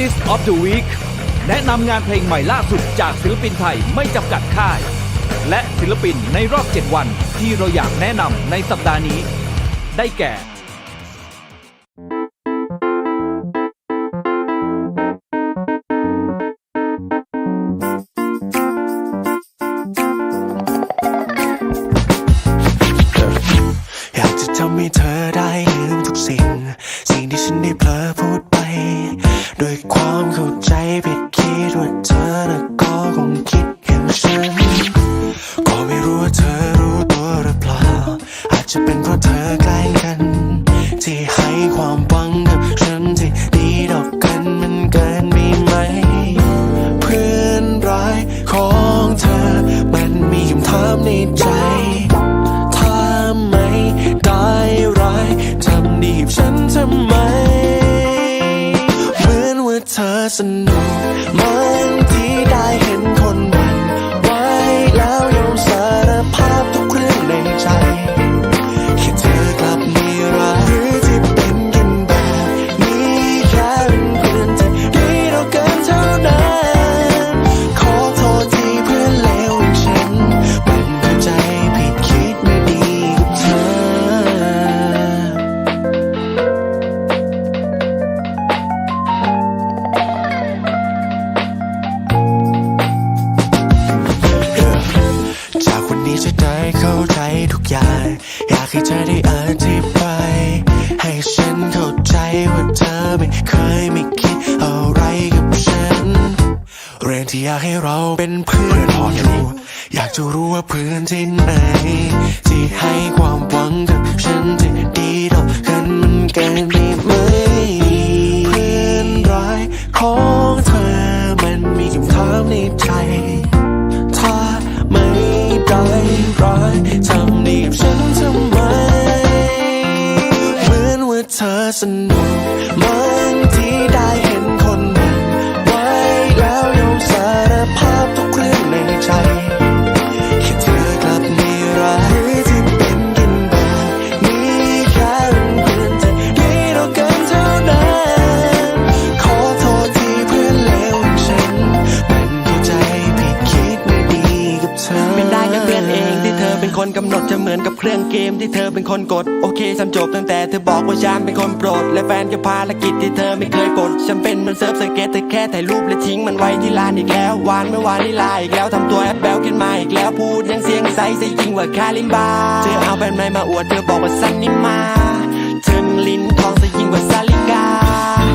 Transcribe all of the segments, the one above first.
Artist of the Week แนะนำงานเพลงใหม่ล่าสุดจากศิลปินไทยไม่จำกัดค่าย และศิลปินในรอบ 7 วันที่เราอยากแนะนำในสัปดาห์นี้ ได้แก่ พื่อนพอรู้ อยากจะรู้ว่าเพื่อนที่ไหน ที่ให้ความหวังกับฉันจะดีต่อกันมันกันได้ไหม ที่เธอเป็นคนกด โอเคฉันจบตั้งแต่เธอบอกว่าฉันเป็นคนโปรด และแฟนก็ภารกิจที่เธอไม่เคยกดฉันเป็นมันเซิร์ฟสเก็ตแต่แค่ถ่ายรูปและทิ้งมันไว้ที่ลานอีกแล้ววานไม่วานนี่ลาอีกแล้วทำตัวแอปแบลขึ้นมาอีกแล้วพูดยังเสียงใสซะยิ่งกว่าคาลิมบาเธอเอาแฟนใหม่มาอวดเธอบอกว่าสั้นนิมาเธอลิ้นทองใสยิ่งกว่าซาลิกา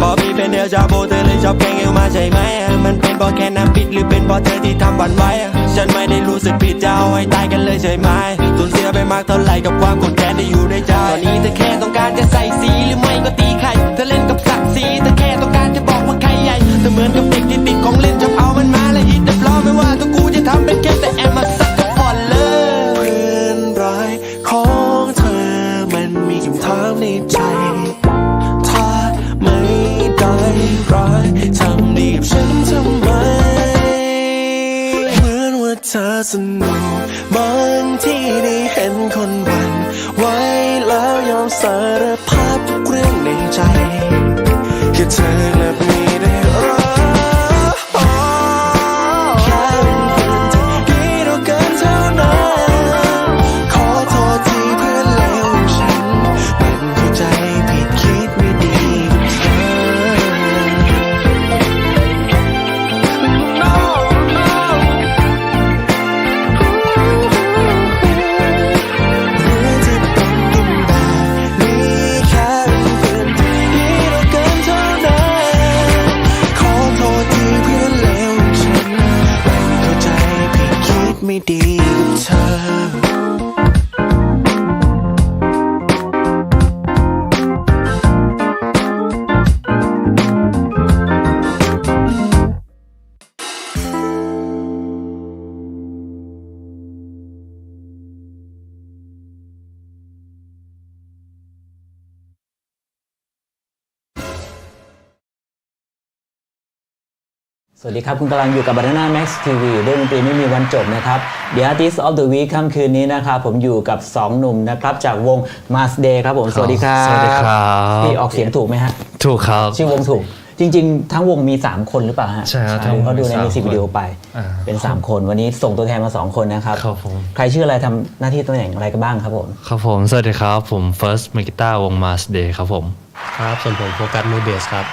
พอมีเป็นเดียวชาโบเธอเลยชอบแกงเอวมาใช่ไหมมันเป็นเพราะแค่น้ำปิดหรือเป็นเพราะเธอที่ทำบันไว้ฉันไม่ได้รู้สึกผิดจะเอาให้ตายกันเลยใช่ไหมากเท่าไหร่กับความกดแค้นที่อยู่ในใจ ตอนนี้เธอแค่ต้องการจะใส่ สารภาพทุกเรื่องในใจแค่เธอ me, dear. สวัสดีครับ คุณกำลังอยู่กับ Banana Max TV เรื่องดนตรีไม่มีวันจบนะครับ The Artist of the Week ค่ำคืนนี้นะครับผมอยู่กับ 2 หนุ่มนะครับจากวง Mars Day ครับผมสวัสดีครับสวัสดีครับพี่ออกเสียงถูกไหมฮะถูกครับชื่อวงถูก จริง ๆ ทั้งวงมี 3 คนหรือเปล่าฮะใช่ครับเขาดูในมิวสิบวิดีโอไป เป็น 3 คนวันนี้ส่งตัวแทนมา 2 คนนะครับครับผมใครชื่ออะไรทำหน้าที่ตำแหน่งอะไรกันบ้างครับผมครับผมสวัสดีครับผม First m a g ต้าวง Mars Day ครับผมครับส่วนผมโฟกัสมือเบสครับ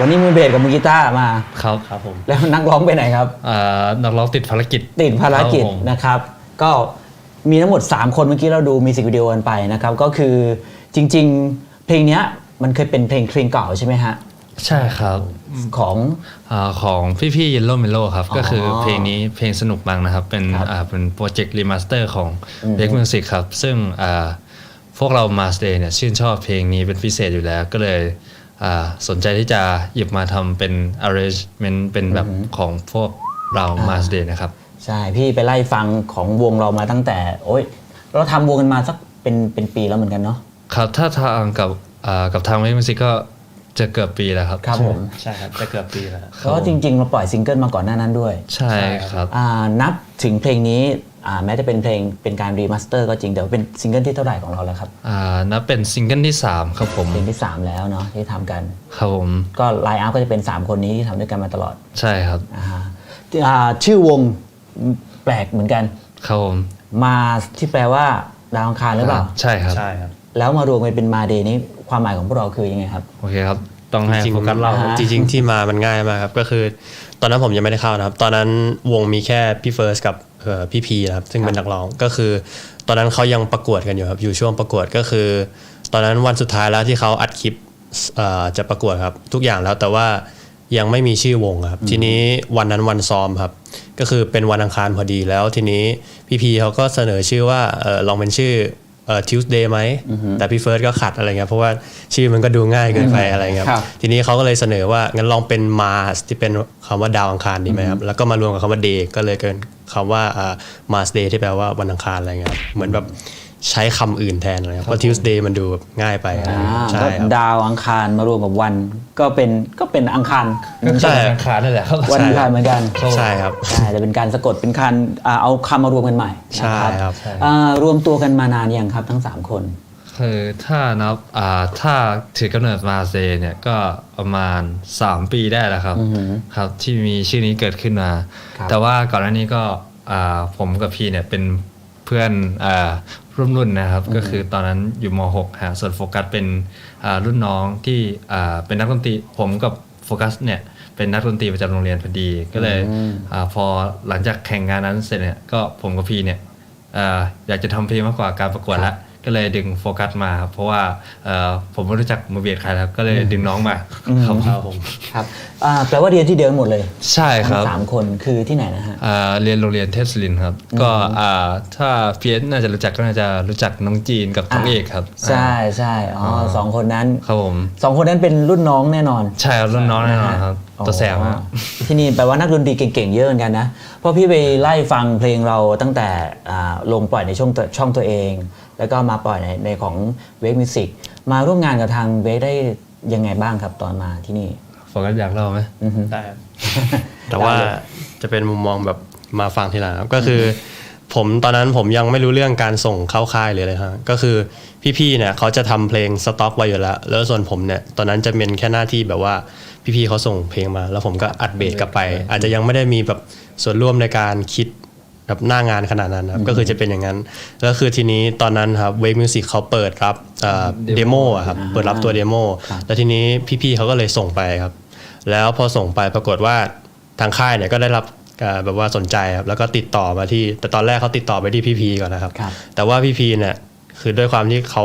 วันนี้มือเบสกับมือกีตาร์มา ครับครับผมแล้วนักร้องไปไหนครับอ่านักร้องติดภารกิจติดภารกิจครับผมนะครับ ก็มีทั้งหมด 3 คนเมื่อกี้เราดูมิวสิกวิดีโอกันไปนะครับ ก็คือจริง ๆ เพลงเนี้ยมันเคยเป็นเพลงเพลงเก่าใช่ไหมฮะ ใช่ครับของอาของพี่ๆ Yellow Melo ครับอ๋อก็คือเพลงนี้เพลงสนุกมากนะครับ เป็นครับอ่าเป็นโปรเจกต์รีมาสเตอร์ของอืม b e c Music ครับ ซึ่งอ่าพวกเรา Mars Day เนี่ยชื่นชอบเพลงนี้เป็นพิเศษอยู่แล้วก็เลยอ่า สนใจที่จะหยิบมาทำเป็น arrangement เป็นแบบของพวกเรา Mars Day นะครับ ใช่ พี่ไปไล่ฟังของวงเรามาตั้งแต่ โอ้ยเราทำวงกันมาสักเป็นเป็นปีแล้วเหมือนกันเนาะครับ ถ้าทางกับอ่ากับทาง b e c Music ก็ จะเกือบปีแล้วครับ ครับผมใช่ครับจะเกือบปีแล้วเพราะว่าจริงๆ เราปล่อยซิงเกิลมาก่อนหน้านั้นด้วย ใช่ครับอ่านับถึงเพลงนี้อ่าแม้จะเป็นเพลงเป็นการรีมาสเตอร์ก็จริงแต่ว่าเป็นซิงเกิลที่เท่าไหร่ของเราแล้วครับอ่านับเป็นซิงเกิลที่ 3 ครับผมเพลงที่ 3 แล้วเนาะที่ทำกัน ครับผม ก็ไลน์อัพก็จะเป็น 3 คนนี้ที่ทำด้วยกันมาตลอด ใช่ครับอ่าฮะอ่าชื่อวงแปลกเหมือนกัน ครับผม มาที่แปลว่าดาวอังคารหรือเปล่า ใช่ครับใช่ครับ แล้วมารวมกันเป็นมาเดย์นี้ ความหมายของพวกเราคือยังไงครับ โอเคครับ ต้องให้จริงโฟกัสเล่าอ่าจริงๆที่มามันง่ายมากครับก็คือ ตอนนั้นผมยังไม่ได้เข้านะครับ ตอนนั้นวงมีแค่พี่เฟิร์สกับเอ่อพี่พีนะครับซึ่งเป็นนักร้องก็คือ ตอนนั้นเขายังประกวดกันอยู่ครับอยู่ช่วงประกวดก็คือ ตอนนั้นวันสุดท้ายแล้วที่เขาอัดคลิปเอ่อจะประกวดครับ ทุกอย่างแล้วแต่ว่ายังไม่มีชื่อวงครับ ทีนี้วันนั้นวันซ้อมครับ ก็คือเป็นวันอังคารพอดีแล้วทีนี้พี่พีเขาก็เสนอชื่อว่าเออลองเป็นชื่อ เอ่อ Tuesday ไหม แต่พี่เฟิร์สก็ขัดอะไรเงี้ยเพราะว่าชื่อมันก็ดูง่ายเกินไปอะไรเงี้ยครับทีนี้เขาก็เลยเสนอว่างั้นลองเป็น Mars ที่เป็นคำว่าดาวอังคารดีไหมครับแล้วก็มารวมกับคำว่า day ก็เลยเกินคำว่าอ่า Mars day ที่แปลว่าวันอังคารอะไรเงี้ยครับเหมือนแบบ ใช้คำอื่นแทนอะไรครับเพราะ Tuesday มันดูแบบง่ายไปอะไรอ่าเงี้ยใช่ก็ครับดาวอังคารมารวมกับวันก็เป็นก็เป็นอังคารใช่อังคารนั่นแหละครับวันอังคารเหมือนกันใช่ครับใช่แต่เป็นการสะกดเป็นการอ่าเอาคำมารวมกันใหม่ใช่นะครับอ่ารวมตัวกันมานานยังครับทั้ง 3 คนคือถ้านับอ่าถ้าถือกำเนิดมาเซเนี่ยก็ประมาณ 3 ปีได้แล้วครับอือหือครับที่มีชื่อนี้เกิดขึ้นมาครับแต่ว่าก่อนหน้านี้ก็อ่าผมกับพี่เนี่ยเป็นเพื่อนอ่าร่วมรุ่นนะครับ ก็คือตอนนั้นอยู่ม .6 ฮะส่วนโฟกัสเป็นอ่ารุ่นน้องที่อ่าเป็นนักดนตรีผมกับโฟกัสเนี่ยเป็นนักดนตรีประจำโรงเรียนพอดี ก็เลยอาพอหลังจากแข่งงานนั้นเสร็จเนี่ยก็ผมกับพี่เนี่ยอ่าอยากจะทำเพลงมากกว่าการประกวดละ ก็เลยดึงโฟกัสมาครับเพราะว่าเอ่อผมไม่รู้จักมือเบียดใครแล้วก็เลยดึงน้องมาครับครับผมครับอ่าแปลว่าเรียนที่เดียวกันหมดเลย ใช่คทั้รับงสามคนคือที่ไหนนะฮะอ่าเรียนโรงเรียนเทพศิรินทร์ครับ ก็อ่าถ้าเพียสน่าจะรู้จักก็น่าจะรู้จักน้องจีนกับน้องเอกครับ ใช่ใช่อ๋ออสองคนนั้นครับผมสองคนนั้นเป็นรุ่นน้องแน่นอน ใช่ครับรุ่นน้องแน่นอนครับตัวแสบมากอ๋อที่นี่แปลว่านักดนตรีเก่งๆเยอะเหมือนกันนะเพราะพี่ไปไล่ฟังเพลงเราตั้งแต่อ่าลงปล่อยในช่องตัวช่องตัวเอง แล้วก็มาปล่อยในในของเวกมิวสิกมาร่วมงานกับทางเวกได้ยังไงบ้างครับตอนมาที่นี่โฟกัสอยากเล่าไหมอือฮึได้ครับแต่ว่าจะเป็นมุมมองแบบมาฟังทีหลังครับก็คือ ผมตอนนั้นผมยังไม่รู้เรื่องการส่งเข้าค่ายเลยเลยครับก็คือพี่ๆเนี่ยเขาจะทำเพลงสต็อกไว้อยู่แล้ว แล้วส่วนผมเนี่ยตอนนั้นจะเป็นแค่หน้าที่แบบว่าพี่ๆเขาส่งเพลงมา แล้วผมก็อัดเบสกลับไป อาจจะยังไม่ได้มีแบบส่วนร่วมในการคิด แบบหน้างานขนาดนั้นนะครับก็คือจะเป็นอย่างนั้นแล้วคือทีนี้ตอนนั้นครับเวกมิวสิกเขาเปิดรับเดโมอะครับเปิดรับตัวเดโมแล้วทีนี้พี่ๆเขาก็เลยส่งไปครับ แล้วพอส่งไปปรากฏว่าทางค่ายเนี่ยก็ได้รับเอ่อแบบว่าสนใจครับแล้วก็ติดต่อมาที่แต่ตอนแรกเขาติดต่อไปที่พี่พีก่อนนะครับครับแต่ว่าพี่พีเนี่ยคือด้วยความที่เขา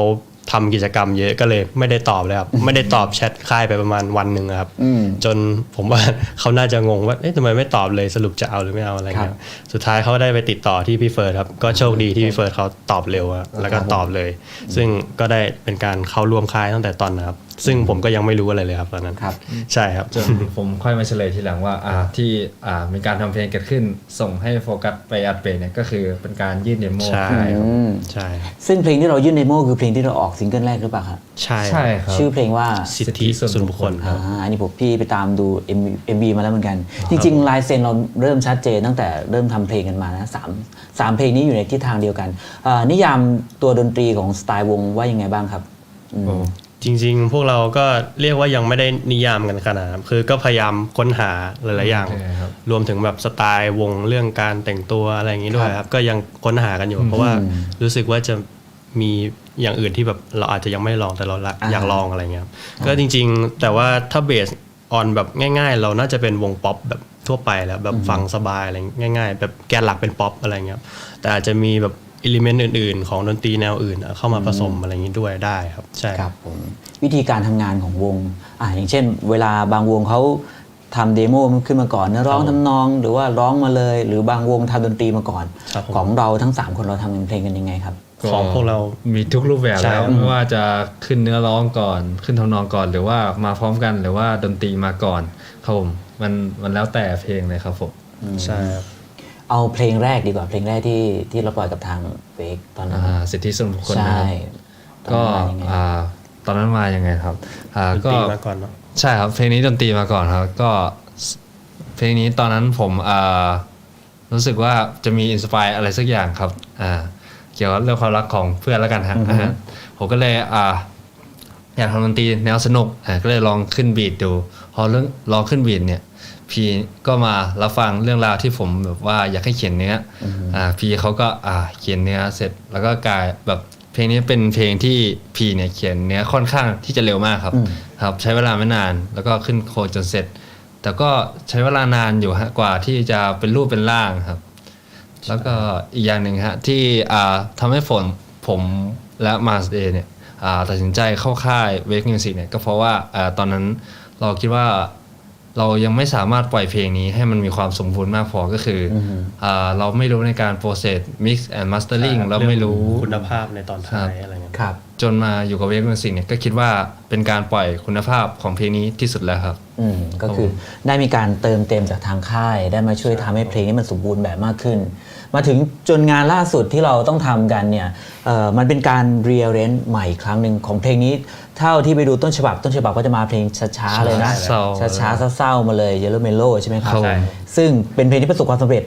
ทำกิจกรรมเยอะก็เลยไม่ได้ตอบเลยครับ ไม่ได้ตอบแชทค่ายไปประมาณวันหนึ่งอะครับอืมจนผมว่าเขาน่าจะงงว่าเอ๊ะทำไมไม่ตอบเลยสรุปจะเอาหรือไม่เอาอะไรเงี้ครัยบสุดท้ายเขาได้ไปติดต่อที่พี่เฟิร์สครับ ก็โชคดีที่พี่เฟิร์สเขาตอบเร็วอะแล้วก็ตอบเลย ซึ่งก็ได้เป็นการเข้าร่วมค่ายตั้งแต่ตอนนะครับ ซึ่งผมก็ยังไม่รู้อะไรเลยครับตอนนั้นครับ ใช่ครับจนผมค่อยมาเฉลยทีหลังว่าอ่าที่อ่ามีการทำเพลงเกิดขึ้น ส่งให้โฟกัสไปอัดเบสเนี่ยก็คือเป็นการยื่นเดโมใช่ครับอืมใช่ครับซึ่งเพลงที่เรายื่นเดโมคือเพลงที่เราออกซิงเกิลแรกหรือเปล่าครับใช่ใช่ครับชื่อเพลงว่าสิทธิส่วนบุคคลครับอ่าอันนี้ผมพี่ไปตามดู MV MV มาแล้วเหมือนกัน จริงๆลายเซ็นเราเริ่มชัดเจนตั้งแต่เริ่มทำเพลงกันมานะสามสามเพลงนี้อยู่ในทิศทางเดียวกันอ่านิยามตัวดนตรีของสไตล์วงว่ายังไงบ้างครับอืมโอ้ จจริง ๆ พวกเราก็เรียกว่ายังไม่ได้นิยามกันขนาดนั้นคือก็พยายามค้นหาหลายๆอย่างโอเคครับรวมถึงแบบสไตล์วงเรื่องการแต่งตัวอะไรอย่างนี้ด้วยครับ ก็ยังค้นหากันอยู่ เพราะว่ารู้สึกว่าจะมีอย่างอื่นที่แบบเราอาจจะยังไม่ลองแต่เราละอ่าอยากลองอะไรเงี้ยครับก็จริง ๆ แต่ว่าถ้าเบสออนแบบง่าย ๆ เราน่าจะเป็นวงป๊อปแบบทั่วไปแล้วแบบฟังสบายอะไรง่าย ๆ แบบแกนหลักเป็นป๊อปอะไรเงี้ยครับแต่อาจจะมีแบบ อิเลเมนต์อื่น ๆ ของดนตรีแนวอื่น เข้ามาผสมอะไรอย่างนี้ด้วยได้ครับใช่ครับผมวิธีการทำงานของวงอ่าอย่างเช่น เวลาบางวงเขาทำเดโมขึ้นมาก่อนเนื้อร้องครับผมทำนองหรือว่าร้องมาเลย หรือบางวงทำดนตรีมาก่อนครับผมของเราทั้ง 3 คนเราทำเพลงกันยังไงครับของพวกเรา มีทุกรูปแบบใช่แล้วไม่ว่าจะขึ้นเนื้อร้องก่อน ขึ้นทำนองก่อน หรือว่ามาพร้อมกัน หรือว่าดนตรีมาก่อนครับผมมันมันแล้วแต่เพลงเลยครับผมใช่ครับ เอาเพลงแรกดีกว่าเพลงแรกที่ที่เราปล่อยกับทางเบกตอนนั้นอ่าสิทธิส่วนบุคคลนะใช่ครับก็ตอนนั้นมายังไงอ่าตอนนั้นมายังไงครับอ่าดนก็ตรีมาก่อนเนาะใช่ครับเพลงนี้ดนตรีมาก่อนครับก็สเพลงนี้ตอนนั้นผมอ่ารู้สึกว่าจะมีอินสปายอะไรสักอย่างครับอ่าเกี่ยวกับเรื่องความรักของเพื่อนแล้วกันฮะอ่าฮะผมก็เลยอ่าอยากทำดนตรีแนวสนุกอ่าก็เลยลองขึ้นบีทดู พอเรื่องลองขึ้นบีทเนี่ย พีก็มารับฟังเรื่องราวที่ผมแบบว่าอยากให้เขียนเนื้อออ่าพีเขาก็อ่าเขียนเนื้อเสร็จแล้วก็กลายแบบเพลงนี้เป็นเพลงที่พีเนี่ยเขียนเนื้อค่อนข้างที่จะเร็วมากครับครับ ใช้เวลาไม่นานแล้วก็ขึ้นโคดจนเสร็จ แต่ก็ใช้เวลานานอยู่ฮะกว่าที่จะเป็นรูปเป็นร่างครับ แล้วก็อีกอย่างหนึ่งฮะที่อ่าทำให้ฝนผมและมาสเดย์เนี่ยอ่าตัดสินใจเข้าค่ายเวกมิวสิกเนี่ยก็เพราะว่าอ่าตอนนั้นเราคิดว่า เรายังไม่สามารถปล่อยเพลงนี้ให้มันมีความสมบูรณ์มากพอก็คือออ่าเราไม่รู้ในการโปรเซสมิกซ์แอนด์มาสเตอร์ลิงเราไม่รู้คุณภาพในตอนท้ายอะไรเงี้ยครับจนมาอยู่กับเวกมิวสิกเนี่ยก็คิดว่าเป็นการปล่อยคุณภาพของเพลงนี้ที่สุดแล้วครับอืมก็คือได้มีการเติมเต็มจากทางค่าย ได้มาช่วยทำให้เพลงนี้มันสมบูรณ์แบบมากขึ้น มาถึงจนงานล่าสุดที่เราต้องทำกันเนี่ยเอ่อมันเป็นการเรีย r เรน e ใหม่อีกครั้งหนึ่งของเพลงนี้ เท่าที่ไปดูต้นฉบับต้นฉบับก็จะมาเพลงช้าๆเลยนะเศร้าช้าๆเศร้าๆมาเลย Yellow Mellow ใช่ไหมครับครับผมซึ่งเป็นเพลงที่ประสบความสำเร็จ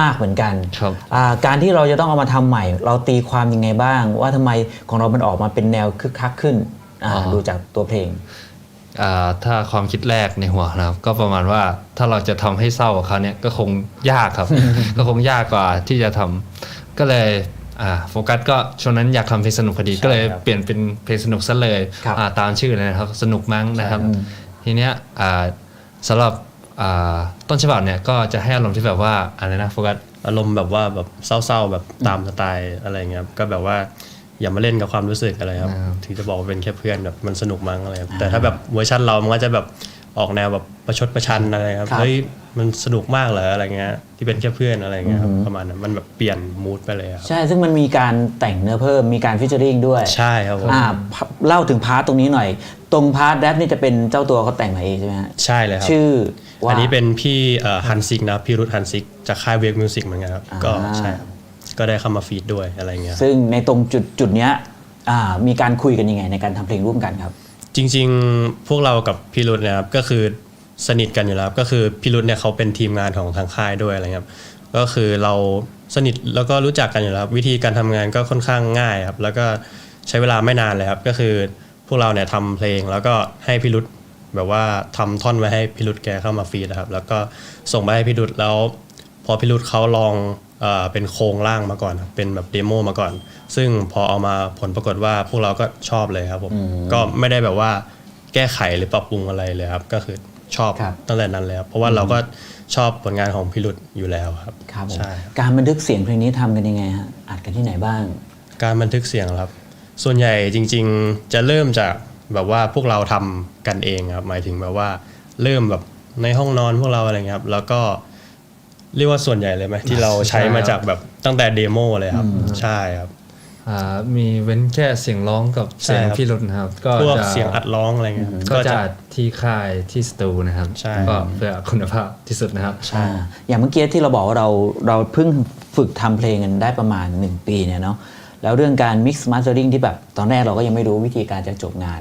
มากๆเหมือนกันครับอ่าการที่เราจะต้องเอามาทำใหม่ เราตีความยังไงบ้าง ว่าทำไมของเรามันออกมาเป็นแนวคึกคักขึ้นอ่าดูจากตัวเพลงอ่า ถ้าความคิดแรกในหัวนะครับ ก็ประมาณว่าถ้าเราจะทำให้เศร้ากับเขาเนี่ยก็คงยากครับ ก็คงยากกว่าที่จะทำก็เลยอ่าโฟกัสก็ช่วงนั้นอยากทำเพลงสนุกพอดีใช่ก็เลยครับเปลี่ยนเป็นเพลงสนุกซะเลยครับอ่าตามชื่อเลยนะครับ สนุกมั้งนะครับ ทีเนี้ยอ่าสำหรับอ่าต้นฉบับเนี่ยก็จะให้อารมณ์ที่แบบว่าอะไรนะโฟกัสอารมณ์แบบว่าแบบเศร้าๆแบบตามสไตล์อะไรเงี้ยครับก็แบบว่า อย่ามาเล่นกับความรู้สึกอะไรครับครับถึงจะบอกว่าเป็นแค่เพื่อนแบบมันสนุกมั้งอะไรครับแต่ถ้าแบบเวอร์ชันเรามันก็จะแบบออกแนวแบบประชดประชันอะไรครับครับเฮ้ยมันสนุกมากเหรออะไรเงี้ยที่เป็นแค่เพื่อนอะไรเงี้ยครับประมาณนั้นมันแบบเปลี่ยนมูดไปเลยครับใช่ซึ่งมันมีการแต่งเนื้อเพิ่มมีการฟิชเจอริงด้วยใช่ครับผมอ่าพเล่าถึงพาร์ทตรงนี้หน่อย ตรงพาร์ทแรปนี่จะเป็นเจ้าตัวเขาแต่งมาเองใช่ไหมฮะใช่เลยครับชื่อว่าอันนี้เป็นพี่ฮันซิกนะพี่รุธฮันซิกจากค่ายเวกมิวสิกเหมือนกันครับอ่าก็ใช่ครับ ก็ได้เข้ามาฟีดด้วยอะไรเงี้ยซึ่งในตรงจุดจุดเนี้ยอ่ามีการคุยกันยังไงในการทำเพลงร่วมกันครับ จริง ๆพวกเรากับพี่รุธเนะครับก็คือสนิทกันอยู่แล้วครับก็คือพี่รุธเนี่ยเขาเป็นทีมงานของทางค่ายด้วยอะไรเงี้ยครับก็คือเราสนิทแล้วก็รู้จักกันอยู่แล้วครับวิธีการทำงานก็ค่อนข้างง่ายครับแล้วก็ใช้เวลาไม่นานเลยครับก็คือพวกเราเนี่ยทำเพลงแล้วก็ให้พี่รุธแบบว่าทำท่อนไว้ให้พี่รุธแกเข้ามาฟีดนะครับแล้วก็ส่งไปให้พี่รุธแล้ว พอพี่รุธเขาลอง เออเป็นโครงร่างมาก่อนครับเป็นแบบเดโมมาก่อน ซึ่งพอเอามาผลปรากฏว่าพวกเราก็ชอบเลยครับผมก็ไม่ได้แบบว่าแก้ไขหรือปรับปรุงอะไรเลยครับก็คือชอบครับตั้งแต่นั้นเลยครับเพราะว่าเราก็ชอบผลงานของพี่รุธอยู่แล้วครับครับผมใช่ครับการบันทึกเสียงเพลงนี้ทำกันยังไงฮะอัดกันที่ไหนบ้าง การบันทึกเสียงครับ ส่วนใหญ่จริง ๆ จะเริ่มจากแบบว่าพวกเราทำกันเองครับหมายถึงแบบว่าเริ่มแบบในห้องนอนพวกเราอะไรเงี้ยครับแล้วก็ เรียกว่าส่วนใหญ่เลยไหมที่เราใช้มาจากแบบตั้งแต่เดโมเลยครับ ใช่ครับอ่ามีเว้นแค่เสียงร้องกับเสียงใช่ครับพี่รุนนะครับ ก็พวกจะเสียงอัดร้องอะไรเงี้ยครับก็จะอัดที่ค่ายที่สตูนะครับใช่ก็เพื่อคุณภาพที่สุดนะครับอ่าอย่างเมื่อกี้ที่เราบอกว่าเราเราเพิ่งฝึกทำเพลงกันได้ประมาณ 1 ปีเนี่ยเนาะแล้วเรื่องการ mix mastering ที่แบบตอนแรกเราก็ยังไม่รู้วิธีการจะจบงาน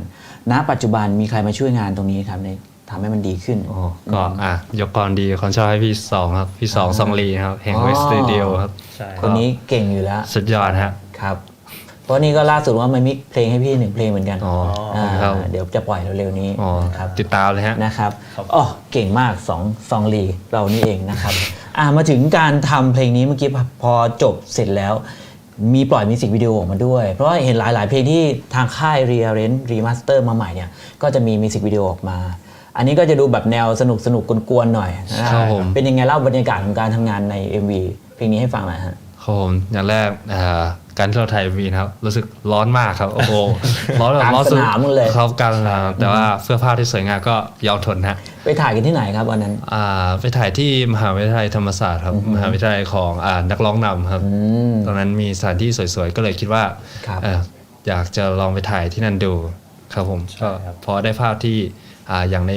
ณ ปัจจุบันมีใครมาช่วยงานตรงนี้ครับใน ทำให้มันดีขึ้นโอ้ก็อะยกกรดีคนชอบให้พี่สองครับ พี่สองซองลีครับแห่งอ๋อเวสต์สตูดิโอครับใช่คนนี้เก่งอยู่แล้ว สุดยอดฮะครับ เพราะนี่ก็ล่าสุดว่ามันมีเพลงให้พี่หนึ่งเพลงเหมือนกันอ๋ออ่าครับเดี๋ยวจะปล่อยเร็วๆนี้อ๋อนะครับติดตามเลยฮะนะครับอ๋อเก่งมากสองซองลีเรานี่เองนะครับอ่ามาถึงการทำเพลงนี้เมื่อกี้พอจบเสร็จแล้วมีปล่อยมิวสิกวิดีโอออกมาด้วย เพราะว่าเห็นหลาย ๆ เพลงที่ทางค่าย r e a r r a n g e Remaster มาใหม่เนี่ย ก็จะมีมิวสิกวิดีโอออกมา อันนี้ก็จะดูแบบแนวสนุกสนุกกวนๆหน่อยนะครับผมเป็นยังไงเล่าบรรยากาศของการทำงานใน MV เพลงนี้ให้ฟังหน่อยฮะครับผมอย่างแรกอ่าการที่เราถ่ายวีนะครับรู้สึกร้อนมากครับโอ้โหร้อนแบบกลางร้อนสุดสนามเลยครับกลางสนามแต่ว่าเสื้อผ้าที่สวยงามก็ยอมทนฮะไปถ่ายกันที่ไหนครับวันนั้นอ่าไปถ่ายที่มหาวิทยาลัยธรรมศาสตร์ครับมหาวิทยาลัยของอ่านักร้องนำครับมตอนนั้นมีสถานที่สวยๆก็เลยคิดว่าครับเอ่ออยากจะลองไปถ่ายที่นั่นดูครับผมก็พอได้ภาพที่ อ่าอย่างใน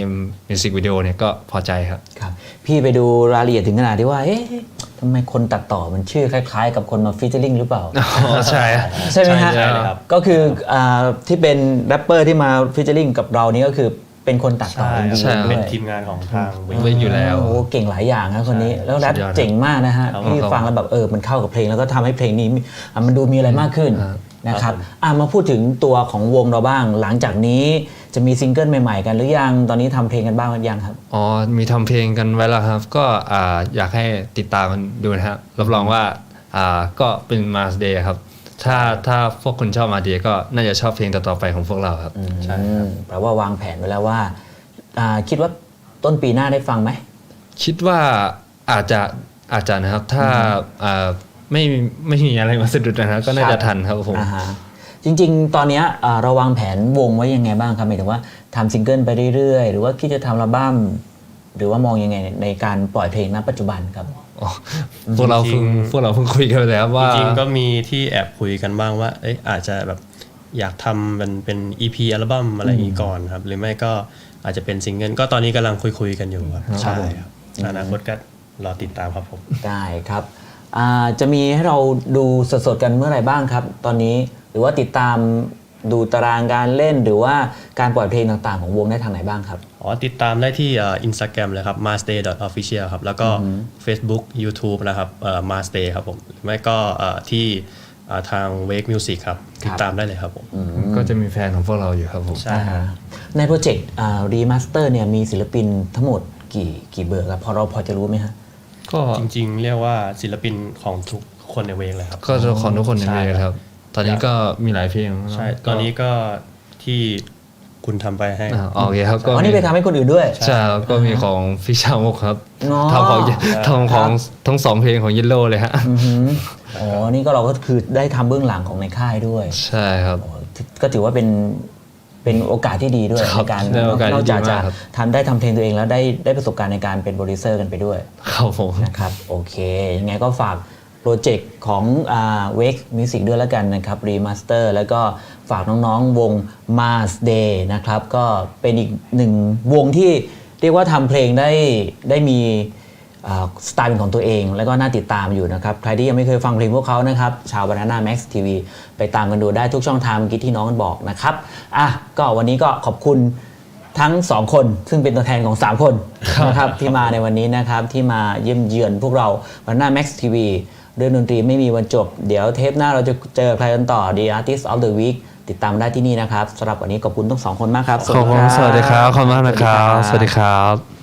มิวสิกวิดีโอเนี่ยก็พอใจครับครับ พี่ไปดูรายละเอียดถึงขนาดที่ว่า เอ๊ะทำไมคนตัดต่อมันชื่อคล้ายๆ กับคนมาฟีเจอริงหรือเปล่าอ๋อใช่ใช่ไหมฮะใช่เลยครับก็คืออ่าที่เป็นแรปเปอร์ที่มาฟีเจอริงกับเรานี่ก็คือเป็นคนตัดต่อใช่ MV ใช่ด้วเป็นยทีมงานของทางเวไว้อยู่แล้วโอ้โหเก่งหลายอย่างนะคนนี้ แล้วแรปสุดยอดครับเจ๋งมากนะฮะครับพี่ครับฟังแล้วแบบเออมันเข้ากับเพลงแล้วก็ทำให้เพลงนี้มีอะมันดูมีอะไรมากขึ้น นะครับอะมาพูดถึงตัวของวงเราบ้าง หลังจากนี้จะมีซิงเกิลใหม่ๆกันหรือยัง ตอนนี้ทำเพลงกันบ้างหรือยังครับ อ๋อ มีทำเพลงกันไว้แล้วครับ ก็อ่าอยากให้ติดตามมันดูนะครับ รับรองว่าอ่าก็เป็นมาสเดย์ครับ ถ้าถ้าพวกคุณชอบมาเดย์ก็น่าจะชอบเพลงต่อๆไปของพวกเราครับ ใช่อืมแปลว่าวางแผนไว้แล้วว่าอ่า คิดว่าต้นปีหน้าได้ฟังไหม คิดว่าอาจจะอาจจะนะครับ ถ้าอ่า ไม่ไม่มีอะไรมาสะดุดนะครับก็น่าจะทันครับผมอ่าฮะจริง ๆ ตอนเนี้ยอ่าเราวางแผนวงไว้ยังไงบ้างครับหมายถึงว่าทำซิงเกิลไปเรื่อยๆ หรือว่าคิดจะทำอัลบั้มหรือว่ามองยังไงในการปล่อยเพลงณปัจจุบันครับอ๋อพวกเราเพิ่งพวกเราเพิ่งคุยกันไปแล้วว่าจริงๆก็มีที่แอบคุยกันบ้างว่าเอ้ยอาจจะแบบอยากทำเป็นเป็น EP อัลบั้มอะไรอย่างนี้ก่อนครับ หรือไม่ก็อาจจะเป็นซิงเกิลก็ตอนนี้กำลังคุยๆกันอยู่ครับใช่ครับอนาคตก็รอติดตามครับผมได้ครับอ่า จะมีให้เราดูสดๆกันเมื่อไหร่บ้างครับ ตอนนี้หรือว่าติดตามดูตารางการเล่นหรือว่าการปล่อยเพลงต่างๆ ของวงได้ทางไหนบ้างครับ อ๋อ ติดตามได้ที่อินสตาแกรมเลยครับ marsday official ครับ แล้วก็ Facebook YouTube นะครับเอ่อ marsday ครับผมหรือไม่ก็เอ่อที่เอ่อทาง wake music ครับ ติดตามได้เลยครับผม ก็จะมีแฟนของพวกเราอยู่ครับผม ใช่ครับในโปรเจกต์รีมาสเตอร์เนี่ยมีศิลปินทั้งหมดกี่กี่เบอร์ครับ พอเราพอจะรู้ไหมฮะ ก็จริง ๆ เรียกว่าศิลปินของทุกคนในเวกเลยครับ ก็จะของทุกคนในใช่เมครับ ตอนนี้ก็มีหลายเพลงใช่ตอนนี้ก็ที่คุณทำไปให้อ่าโอเคครับก็อ๋อนี่มีไปทำให้คนอื่นด้วย ใช่ครับก็มีของฟิชชามุกครับอ๋อทำของทำของทั้งสองเพลงของยิโ l เลยฮะอือหืออ๋อนี่ก็เราก็คือได้ทำเบื้องหลังของในค่ายด้วย ใช่ครับโอ้ก็ถือว่าเป็น เป็นโอกาสที่ดีด้วยครับในการได้โอกาสที่นอกจากดีจะมากครับทำได้ทำเพลงตัวเองแล้วได้ได้ประสบการณ์ในการเป็นโปรดิวเซอร์กันไปด้วยครับผมนะครับโอเคยังไงก็ฝากโปรเจกต์ของเวกมิวสิกด้วยแล้วกันนะครับรีมาสเตอร์แล้วก็ฝากน้องๆวง Mars Day นะครับ ก็เป็นอีกหนึ่งวงที่เรียกว่าทำเพลงได้ได้มีอ่า สไตล์เป็นของตัวเอง แล้วก็น่าติดตามอยู่นะครับ ใครที่ยังไม่เคยฟังเพลงพวกเขานะครับ ชาว Banana Max TV ไปตามกันดูได้ทุกช่องทางเมื่อกี้ที่น้องกันบอกนะครับอะก็วันนี้ก็ขอบคุณทั้ง 2 คนซึ่งเป็นตัวแทนของ 3 คนนะครับที่มาในวันนี้นะครับ ที่มาเยี่ยมเยือนพวกเราวันหน้า Max TV เรื่องดนตรีไม่มีวันจบ เดี๋ยวเทปหน้าเราจะเจอใครกันต่อ The Artist of the Week ติดตามได้ที่นี่นะครับสำหรับวันนี้ขอบคุณทั้งสองคนมากครับ ขอบคุณ สวัสดีครับ ขอบคุณมากนะครับ สวัสดีครับ